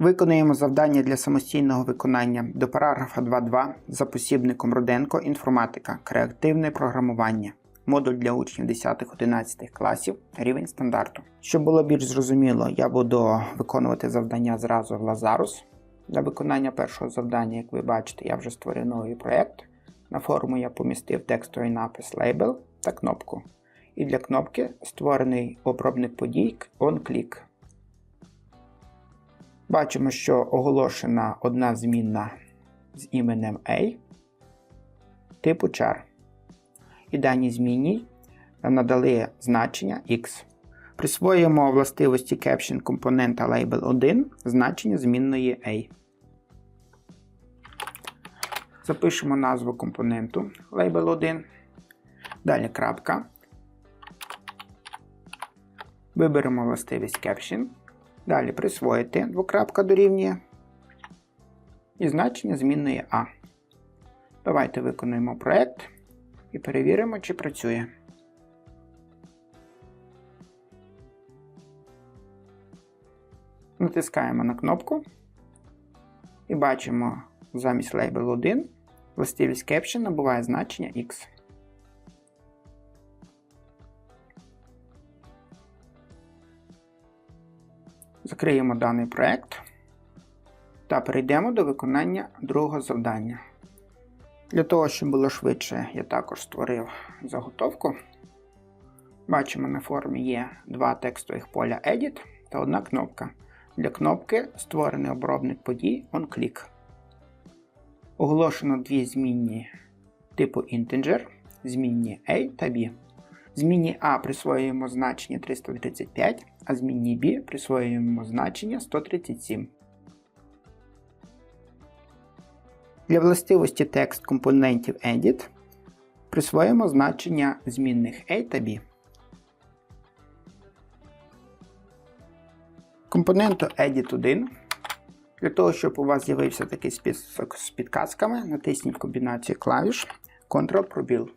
Виконуємо завдання для самостійного виконання до параграфа 2.2 за посібником Руденко інформатика, креативне програмування. Модуль для учнів 10-11 класів, рівень стандарту. Щоб було більш зрозуміло, я буду виконувати завдання зразу в Lazarus. Для виконання першого завдання, як ви бачите, я вже створив новий проєкт. На форму я помістив текстовий напис Label та кнопку. І для кнопки створений обробник подій OnClick. Бачимо, що оголошена одна змінна з іменем A типу char. І даній змінній надали значення X. Присвоїмо властивості caption компонента label 1 значення змінної A. Запишемо назву компоненту label 1. Далі крапка. Виберемо властивість caption. Далі присвоїти двокрапка дорівнює і значення змінної А. Давайте виконуємо проєкт і перевіримо, чи працює. Натискаємо на кнопку і бачимо замість Label 1 властивість Caption набуває значення X. Закриємо даний проект та перейдемо до виконання другого завдання. Для того, щоб було швидше, я також створив заготовку. Бачимо, на формі є два текстових поля Edit та одна кнопка. Для кнопки створений обробник подій OnClick. Оголошено дві змінні типу Integer, змінні A та B. Змінні А присвоюємо значення 335, а змінні B присвоюємо значення 137. Для властивості текст компонентів Edit присвоїмо значення змінних A та B. Компоненту Edit 1. Для того, щоб у вас з'явився такий список з підказками, натисніть комбінацію клавіш Ctrl-пробіл.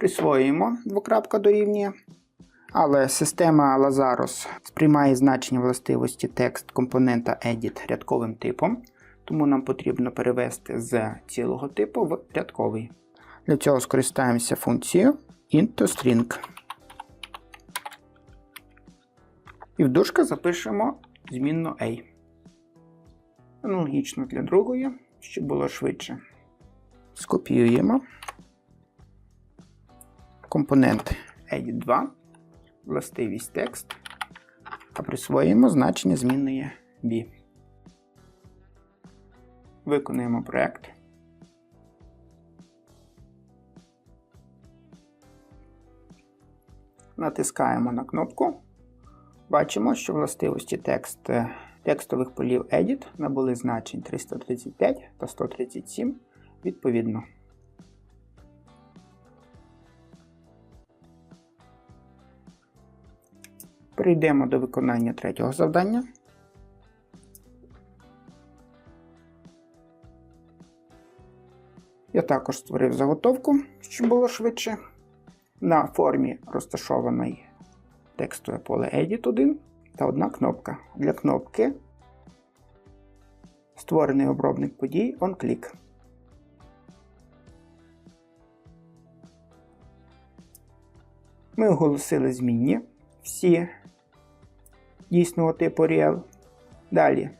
Присвоюємо двокрапка дорівнює. Але система Lazarus сприймає значення властивості текст компонента Edit рядковим типом, тому нам потрібно перевести з цілого типу в рядковий. Для цього скористаємося функцією int_string. І в дужках запишемо змінну A. Аналогічно для другої, щоб було швидше. Скопіюємо компонент Edit 2, властивість текст, а присвоїмо значення змінної B. Виконуємо проєкт. Натискаємо на кнопку. Бачимо, що властивості текст, текстових полів Edit набули значень 335 та 137 відповідно. Перейдемо до виконання третього завдання. Я також створив заготовку, щоб було швидше. На формі розташований текстове поле Edit 1 та одна кнопка. Для кнопки створений обробник подій OnClick. Ми оголосили змінні всі дійсного типу real. Далі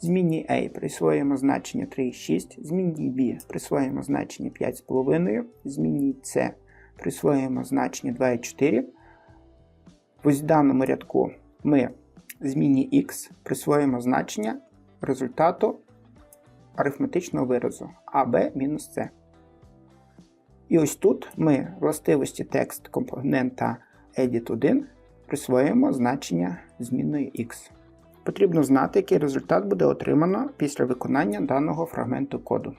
змінні A присвоїмо значення 3,6, змінній B присвоїмо значення 5,5, змінній C присвоїмо значення 2,4. В даному рядку ми змінні X присвоїмо значення результату арифметичного виразу AB-C. І ось тут ми властивості текст компонента Edit 1 присвоїмо значення змінної X. Потрібно знати, який результат буде отримано після виконання даного фрагменту коду.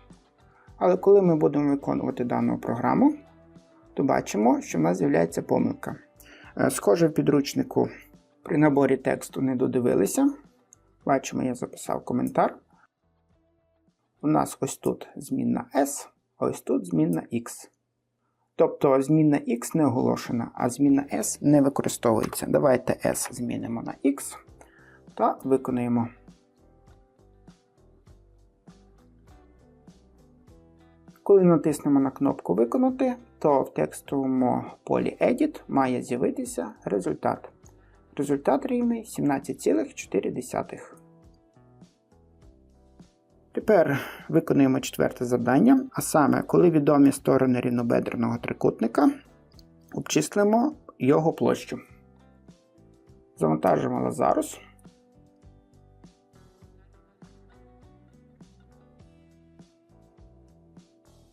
Але коли ми будемо виконувати дану програму, то бачимо, що в нас з'являється помилка. Е, схоже, в підручнику при наборі тексту не додивилися. Бачимо, я записав коментар. У нас ось тут змінна S, а ось тут змінна X. Тобто зміна x не оголошена, а зміна s не використовується. Давайте s змінимо на x та виконуємо. Коли натиснемо на кнопку Виконати, то в текстовому полі Edit має з'явитися результат. Результат рівний 17,4. Тепер виконуємо четверте завдання, а саме, коли відомі сторони рівнобедреного трикутника, обчислимо його площу. Завантажимо Лазарус.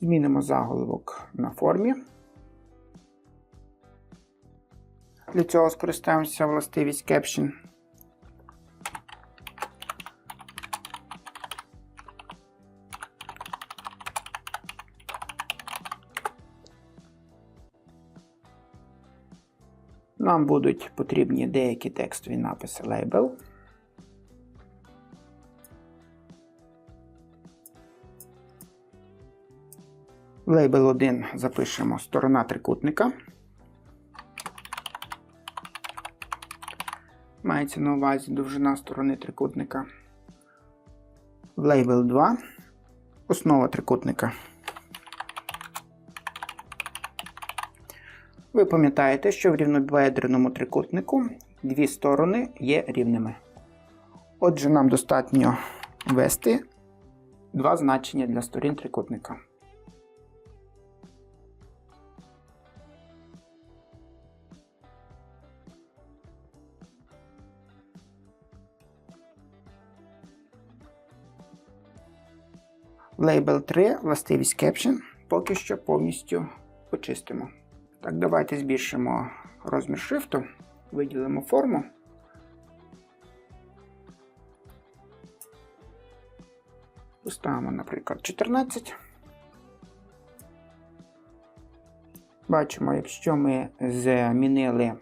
Змінимо заголовок на формі. Для цього скористаємося властивість Caption. Нам будуть потрібні деякі текстові написи лейбл. Лейбл 1 запишемо сторона трикутника. Мається на увазі довжина сторони трикутника. В лейбл 2 основа трикутника. Ви пам'ятаєте, що в рівнобедреному трикутнику дві сторони є рівними. Отже, нам достатньо ввести два значення для сторін трикутника. Лейбл 3, властивість Caption, поки що повністю очистимо. Так, давайте збільшимо розмір шрифту, виділимо форму. Поставимо, наприклад, 14. Бачимо, якщо ми змінили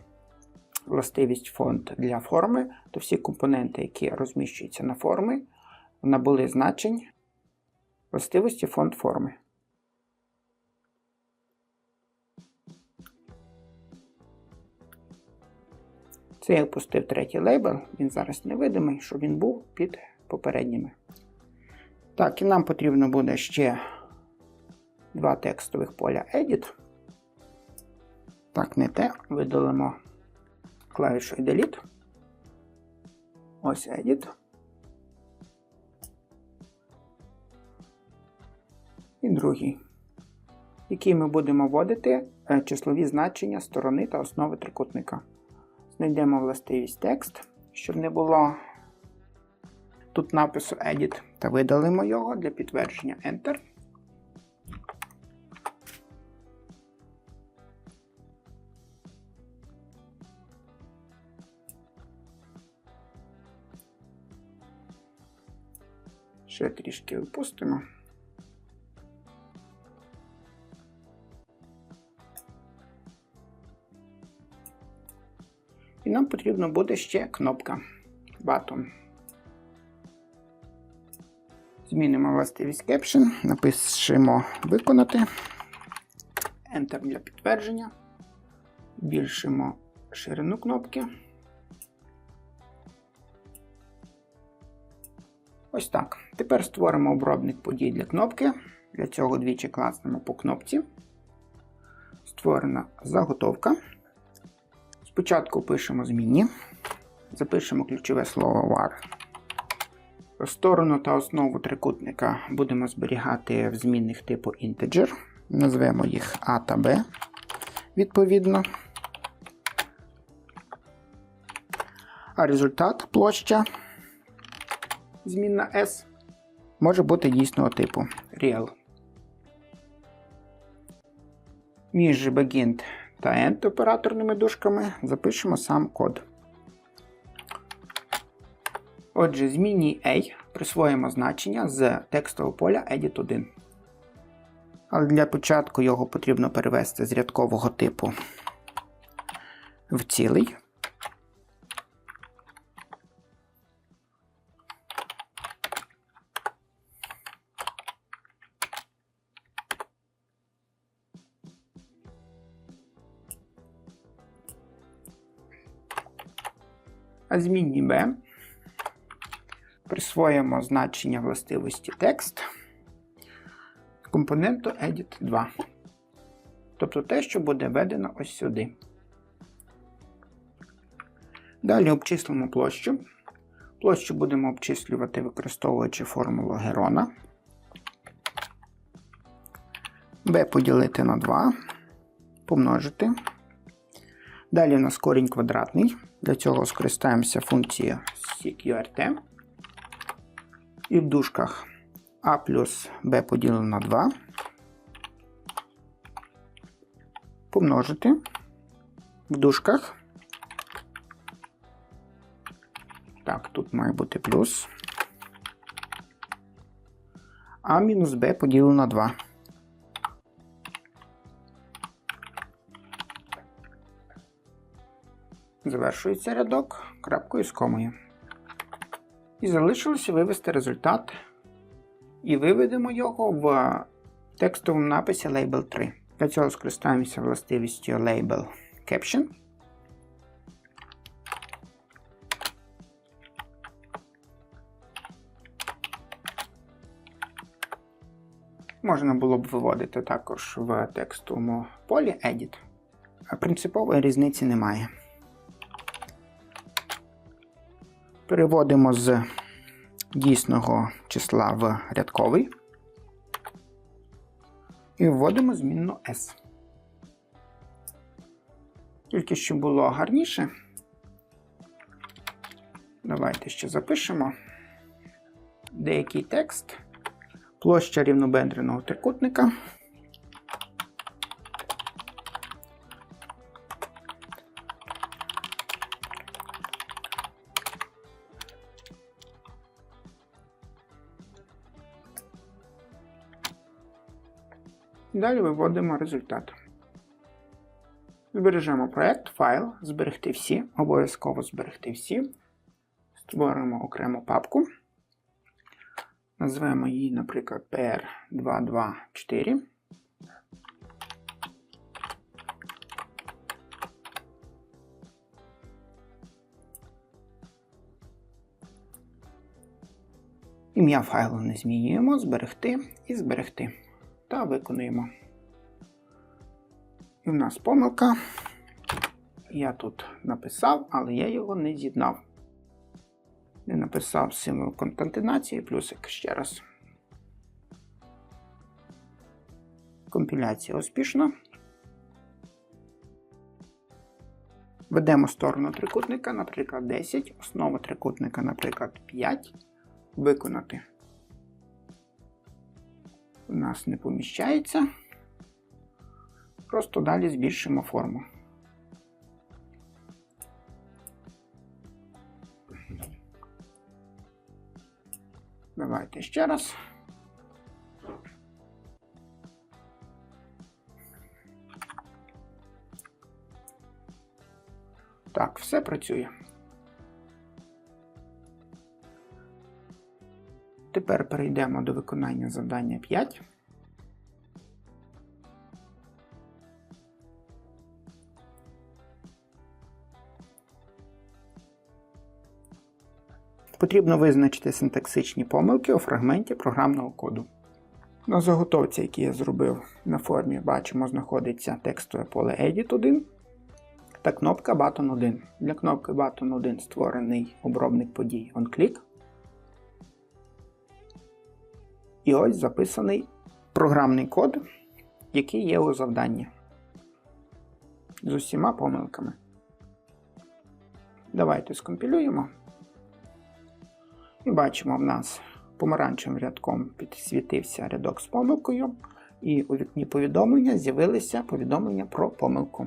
властивість фонд для форми, то всі компоненти, які розміщуються на формі, набули значень властивості фонд форми. Це я опустив третій лейбл, він зараз невидимий, щоб він був під попередніми. Так, і нам потрібно буде ще два текстових поля Edit. Так, не те. Видалимо клавішою Delete. Ось Edit. І другий, який ми будемо вводити е, числові значення сторони та основи трикутника. Знайдемо властивість текст, щоб не було тут напису Edit, та видалимо його для підтвердження Enter. Ще трішки випустимо. Нам потрібно буде ще кнопка Button. Змінимо властивість Caption, напишемо Виконати. Enter для підтвердження. Збільшимо ширину кнопки. Ось так. Тепер створимо обробник подій для кнопки. Для цього двічі класнемо по кнопці. Створена заготовка. Спочатку пишемо змінні, запишемо ключове слово var. Сторону та основу трикутника будемо зберігати в змінних типу integer. Назвемо їх A та B відповідно. А результат площа змінна S може бути дійсного типу real. Між begin та end операторними дужками запишемо сам код. Отже, зміні A присвоїмо значення з текстового поля Edit 1. Але для початку його потрібно перевести з рядкового типу в цілий. Змінні b присвоїмо значення властивості текст компоненту edit 2. Тобто те, що буде введено ось сюди. Далі обчислимо площу. Площу будемо обчислювати, використовуючи формулу Герона. b поділити на 2, помножити. Далі у нас корінь квадратний. Для цього скористаємося функцією CQRT. І в дужках a плюс b поділено на 2. Помножити. В дужках. Так, тут має бути плюс. А мінус b поділено на 2. Завершується рядок крапкою з комою. І залишилося вивести результат. І виведемо його в текстовому написі Label 3. Для цього скористаємося властивістю Label Caption. Можна було б виводити також в текстовому полі Edit. Принципової різниці немає. Переводимо з дійсного числа в рядковий і вводимо змінну S. Тільки щоб було гарніше, давайте ще запишемо деякий текст, площа рівнобедреного трикутника. Далі виводимо результат. Збережемо проєкт, файл, зберегти всі, обов'язково зберегти всі. Створимо окрему папку. Назвемо її, наприклад, PR224. Ім'я файлу не змінюємо, зберегти і зберегти. Та виконуємо. І в нас помилка. Я тут написав, але я його не з'єднав. Не написав символ конкатенації, плюсик ще раз. Компіляція успішна. Ведемо сторону трикутника, наприклад, 10, основу трикутника, наприклад, 5. Виконати. У нас не поміщається. Просто далі збільшимо форму. Давайте ще раз. Так, все працює. Тепер перейдемо до виконання завдання 5. Потрібно визначити синтаксичні помилки у фрагменті програмного коду. На заготовці, який я зробив на формі, бачимо, знаходиться текстове поле Edit 1 та кнопка Button 1. Для кнопки Button 1 створений обробник подій OnClick. І ось записаний програмний код, який є у завданні. З усіма помилками. Давайте скомпілюємо. І бачимо, в нас помаранчевим рядком підсвітився рядок з помилкою, і у вікні повідомлення з'явилися повідомлення про помилку.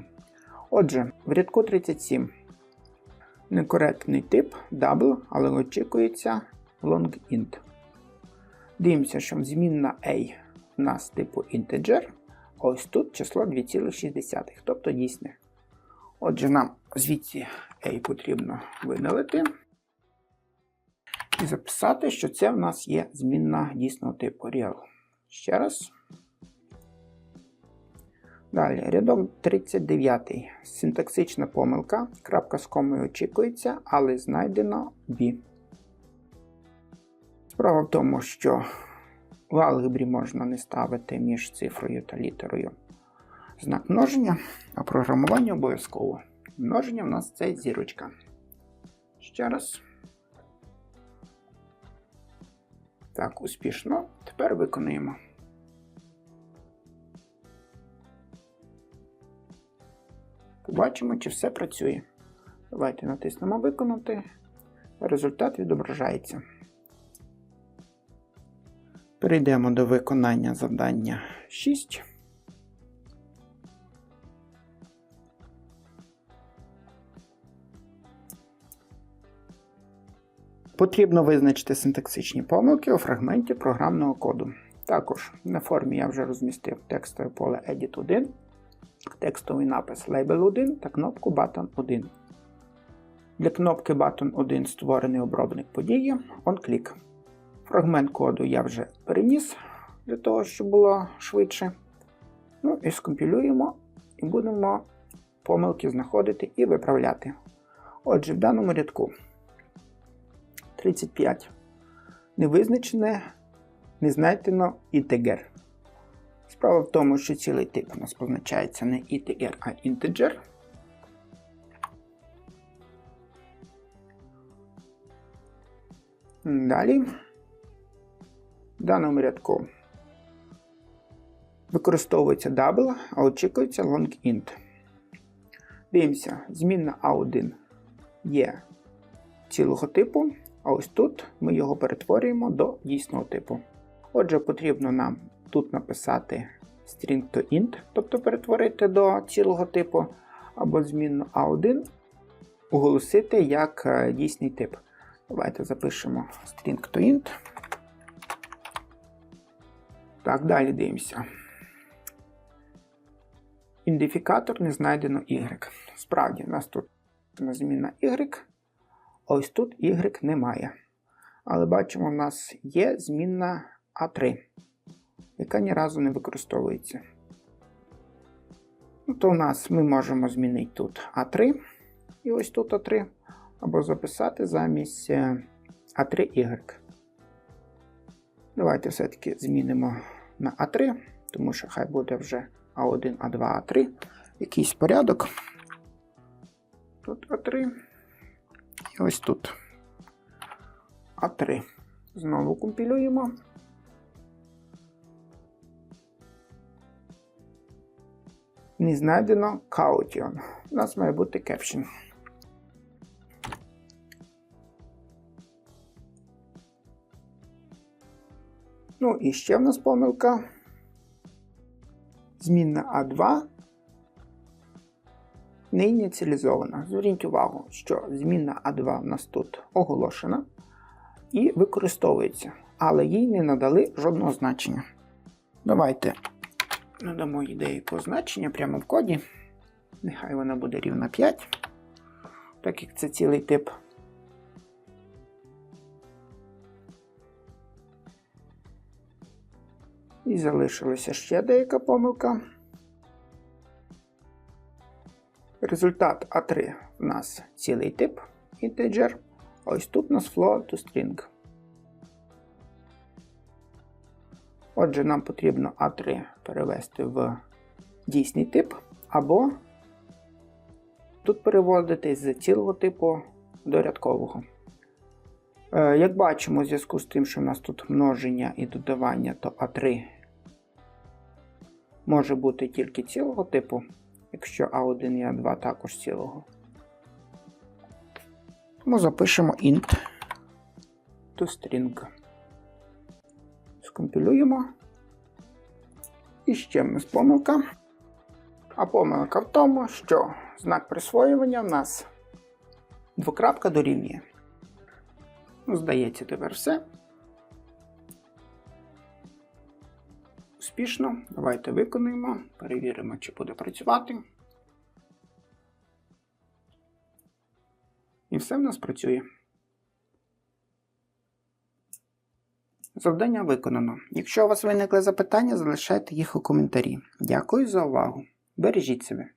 Отже, в рядку 37 некоректний тип double, але очікується long-int. Дивимося, що змінна A у нас типу integer, ось тут число 2,6, тобто дійсне. Отже, нам звідси A потрібно видалити. І записати, що це в нас є змінна дійсного типу real. Ще раз. Далі, рядок 39. Синтаксична помилка. Крапка з комою очікується, але знайдено B. Справа в тому, що в алгебрі можна не ставити між цифрою та літерою знак множення, а програмування обов'язково. Множення в нас це зірочка. Ще раз. Так, успішно. Тепер виконуємо. Побачимо, чи все працює. Давайте натиснемо Виконати. Результат відображається. Перейдемо до виконання завдання 6. Потрібно визначити синтаксичні помилки у фрагменті програмного коду. Також на формі я вже розмістив текстове поле Edit 1, текстовий напис Label 1 та кнопку Button 1. Для кнопки Button 1 створений обробник події OnClick. Фрагмент коду я вже переніс для того, щоб було швидше. Ну і скомпілюємо і будемо помилки знаходити і виправляти. Отже, в даному рядку 35. Невизначене, не знайдено інтегер. Справа в тому, що цілий тип у нас позначається не інтегер, а інтеджер. Далі. Даному рядку використовується double, а очікується long-int. Дивимося, змінна A1 є цілого типу, а ось тут ми його перетворюємо до дійсного типу. Отже, потрібно нам тут написати string to int, тобто перетворити до цілого типу, або змінну A1 оголосити як е, дійсний тип. Давайте запишемо string to int. Так, далі дивимося. Ідентифікатор не знайдено Y. Справді, у нас тут зміна Y, ось тут Y немає. Але бачимо, у нас є змінна А3, яка ні разу не використовується. Ну, То у нас ми можемо змінити тут А3 і ось тут А3, або записати замість А3Y. Давайте все-таки змінимо на А3, тому що хай буде вже А1, А2, А3. Якийсь порядок. Тут А3. І ось тут А3. Знову компілюємо. Не знайдено Caution. У нас має бути caption. Ну і ще в нас помилка. Змінна А2 не ініціалізована. Зверніть увагу, що змінна А2 в нас тут оголошена і використовується, але їй не надали жодного значення. Давайте надамо їй деяке значення прямо в коді. Нехай вона буде рівна 5, так як це цілий тип. І залишилася ще деяка помилка. Результат А3 у нас цілий тип а ось тут у нас float to string. Отже, нам потрібно А3 перевести в дійсний тип, або тут переводити з цілого типу до рядкового. Е, Як бачимо, у зв'язку з тим, що в нас тут множення і додавання, то А3 може бути тільки цілого типу, якщо А1 і А2 також цілого. Тому запишемо int to string. Скомпілюємо. І ще в нас помилка. А помилка в тому, що знак присвоювання в нас двокрапка дорівнює. Ну, здається, тепер все. Успішно. Давайте виконуємо, перевіримо, чи буде працювати. І все в нас працює. Завдання виконано. Якщо у вас виникли запитання, залишайте їх у коментарі. Дякую за увагу! Бережіть себе.